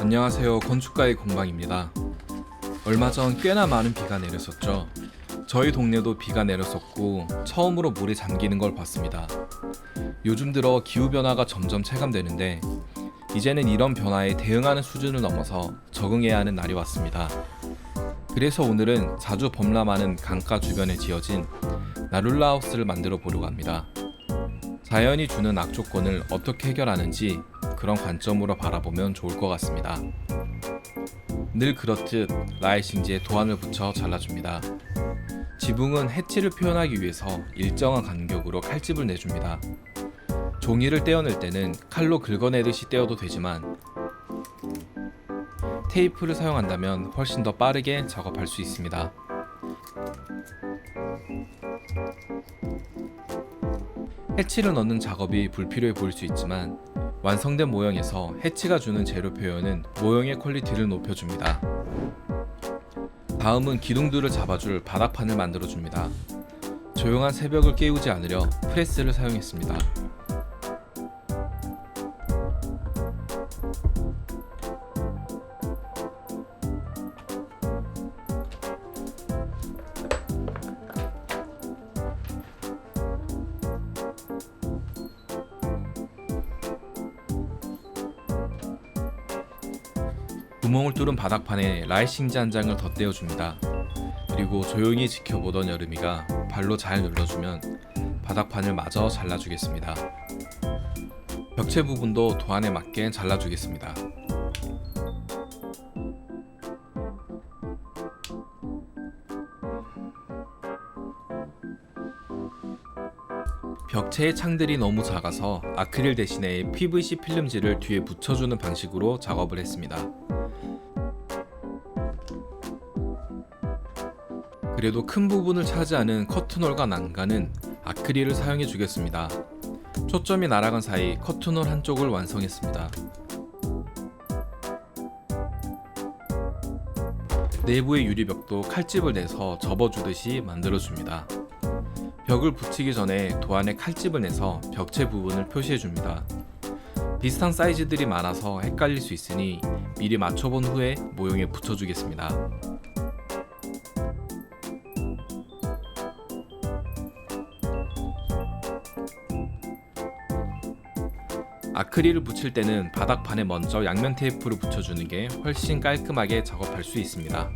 안녕하세요. 건축가의 공방입니다. 얼마 전 꽤나 많은 비가 내렸었죠. 저희 동네도 비가 내렸었고 처음으로 물에 잠기는 걸 봤습니다. 요즘 들어 기후 변화가 점점 체감되는데 이제는 이런 변화에 대응하는 수준을 넘어서 적응해야 하는 날이 왔습니다. 그래서 오늘은 자주 범람하는 강가 주변에 지어진 나룰라 하우스를 만들어 보려고 합니다. 자연이 주는 악조건을 어떻게 해결하는지 그런 관점으로 바라보면 좋을 것 같습니다. 늘 그렇듯 라이싱지에 도안을 붙여 잘라줍니다. 지붕은 해치를 표현하기 위해서 일정한 간격으로 칼집을 내줍니다. 종이를 떼어낼 때는 칼로 긁어내듯이 떼어도 되지만 테이프를 사용한다면 훨씬 더 빠르게 작업할 수 있습니다. 해치를 넣는 작업이 불필요해 보일 수 있지만 완성된 모형에서 해치가 주는 재료 표현은 모형의 퀄리티를 높여줍니다. 다음은 기둥들을 잡아줄 바닥판을 만들어줍니다. 조용한 새벽을 깨우지 않으려 프레스를 사용했습니다. 구멍을 뚫은 바닥판에 라이싱지 한 장을 덧대어 줍니다. 그리고 조용히 지켜보던 여름이가 발로 잘 눌러주면 바닥판을 마저 잘라주겠습니다. 벽체 부분도 도안에 맞게 잘라주겠습니다. 벽체의 창들이 너무 작아서 아크릴 대신에 PVC 필름지를 뒤에 붙여주는 방식으로 작업을 했습니다. 그래도 큰 부분을 차지하는 커튼홀과 난간은 아크릴을 사용해 주겠습니다. 초점이 날아간 사이 커튼홀 한쪽을 완성했습니다. 내부의 유리벽도 칼집을 내서 접어주듯이 만들어줍니다. 벽을 붙이기 전에 도안에 칼집을 내서 벽체 부분을 표시해줍니다. 비슷한 사이즈들이 많아서 헷갈릴 수 있으니 미리 맞춰본 후에 모형에 붙여주겠습니다. 아크릴을 붙일 때는 바닥판에 먼저 양면 테이프를 붙여주는 게 훨씬 깔끔하게 작업할 수 있습니다.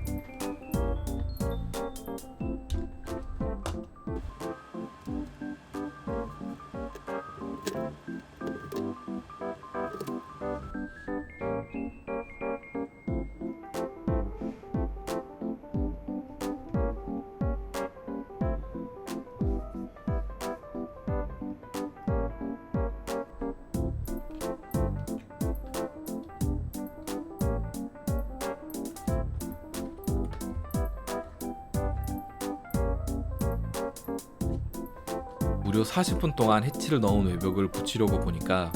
무려 40분 동안 해치를 넣은 외벽을 붙이려고 보니까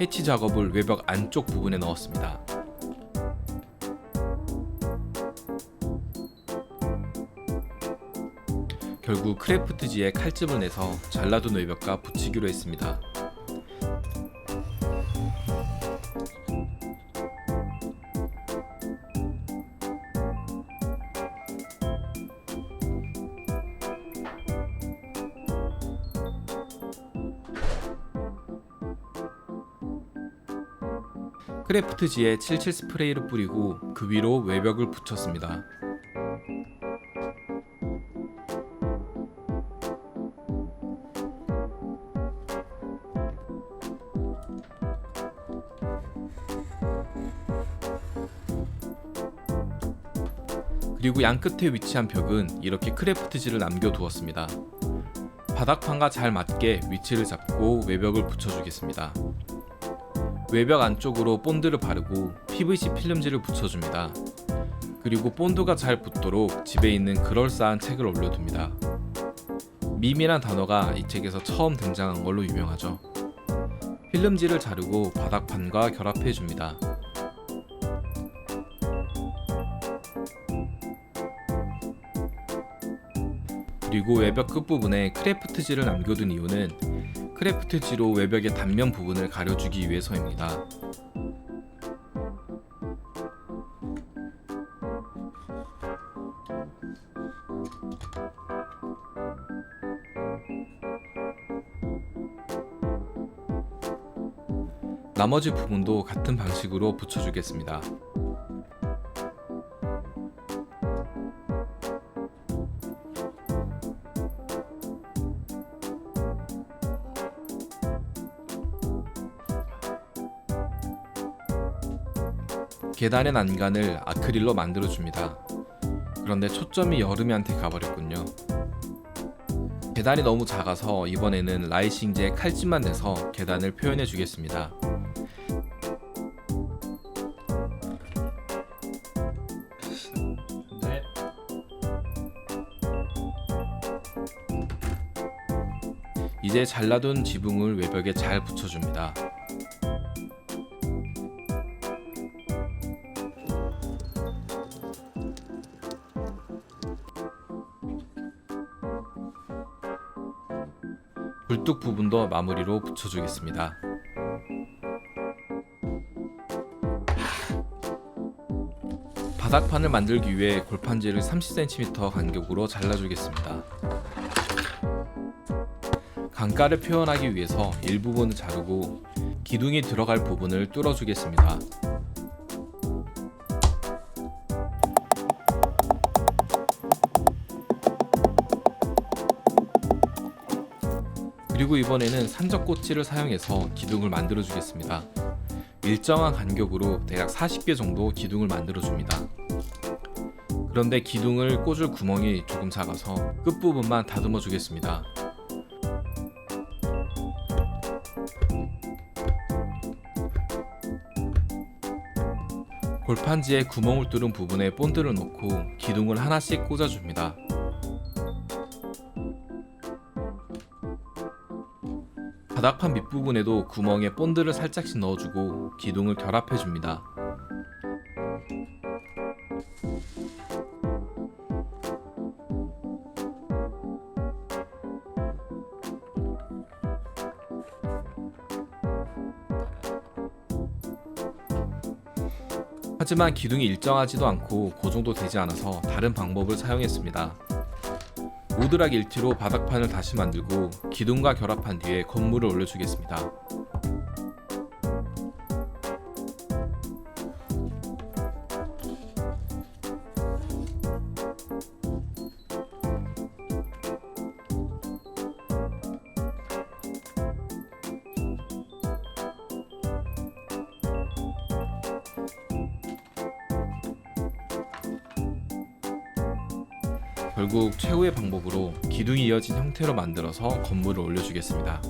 해치 작업을 외벽 안쪽 부분에 넣었습니다. 결국 크래프트지에 칼집을 내서 잘라둔 외벽과 붙이기로 했습니다. 크래프트지에 77 스프레이를 뿌리고 그 위로 외벽을 붙였습니다. 그리고 양 끝에 위치한 벽은 이렇게 크래프트지를 남겨두었습니다. 바닥판과 잘 맞게 위치를 잡고 외벽을 붙여주겠습니다. 외벽 안쪽으로 본드를 바르고 PVC 필름지를 붙여줍니다. 그리고 본드가 잘 붙도록 집에 있는 그럴싸한 책을 올려둡니다. 밈이란 단어가 이 책에서 처음 등장한 걸로 유명하죠. 필름지를 자르고 바닥판과 결합해 줍니다. 그리고 외벽 끝부분에 크래프트지를 남겨둔 이유는 크래프트지로 외벽의 단면 부분을 가려주기 위해서입니다. 나머지 부분도 같은 방식으로 붙여주겠습니다. 계단의 난간을 아크릴로 만들어줍니다. 그런데 초점이 여름이한테 가버렸군요. 계단이 너무 작아서 이번에는 라이싱제 칼집만 내서 계단을 표현해 주겠습니다. 네. 이제 잘라둔 지붕을 외벽에 잘 붙여줍니다. 굴뚝 부분도 마무리로 붙여주겠습니다. 바닥판을 만들기 위해 골판지를 30cm 간격으로 잘라주겠습니다. 강가를 표현하기 위해서 일부분을 자르고 기둥이 들어갈 부분을 뚫어주겠습니다. 그리고 이번에는 산적꼬치를 사용해서 기둥을 만들어 주겠습니다. 일정한 간격으로 대략 40개 정도 기둥을 만들어 줍니다. 그런데 기둥을 꽂을 구멍이 조금 작아서 끝부분만 다듬어 주겠습니다. 골판지에 구멍을 뚫은 부분에 본드를 놓고 기둥을 하나씩 꽂아줍니다. 바닥판 밑부분에도 구멍에 본드를 살짝씩 넣어주고 기둥을 결합해줍니다. 하지만 기둥이 일정하지도 않고 고정도 되지 않아서 다른 방법을 사용했습니다. 오드락 일티로 바닥판을 다시 만들고 기둥과 결합한 뒤에 건물을 올려주겠습니다. 결국 최후의 방법으로 기둥이 이어진 형태로 만들어서 건물을 올려주겠습니다.